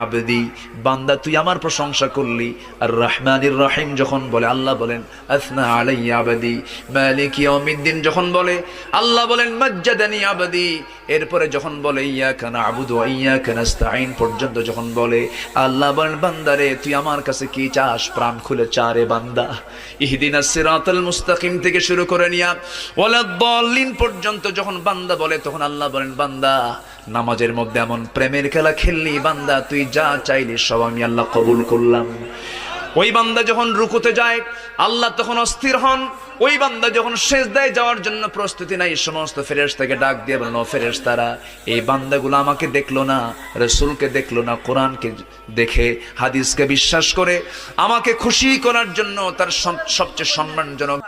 আবেদি, বান্দা, তুই আমার প্রশংসা করলি। আর রহমানির রহিম যখন বলে, আল্লাহ বলেন, আসনা আলাইয়া আবাদি, মালিক ইয়াউমিদ্দিন যখন বলে, আল্লাহ বলেন, মাজ্জাদানি আবাদি। এরপরে যখন বলে, ইয়াকা নাবুদু ওয়া ইয়াকা নাস্তাইন পর্যন্ত যখন বলে, আল্লাহ বলেন বান্দারে তুই আমার কাছে কি চাস? প্রাণ খুলে চারে বান্দা। ইহদিনাস সিরাতাল মুস্তাকিম থেকে শুরু করে নিয়া ওয়ালা দল্লিন পর্যন্ত যখন বান্দা বলে, তখন আল্লাহ বলেন, বান্দা নামাজের মধ্যে এমন প্রেমের খেলা খেললি, বান্দা, তুই যা চাইলি সব আমি আল্লাহ কবুল করলাম। ওই বান্দা যখন রুকুতে যায়, আল্লাহ তখন অস্থির হন। ওই বান্দা যখন শেষ দেয় যাওয়ার জন্য প্রস্তুতি নাই সমস্ত ফেরেশ থেকে ডাক দিয়ে বলেন, ও ফেরেশ তারা এই বান্দাগুলো আমাকে দেখল না, রসুলকে দেখল না, কোরআনকে দেখে, হাদিসকে বিশ্বাস করে, আমাকে খুশি করার জন্য তার সবচেয়ে সম্মানজনক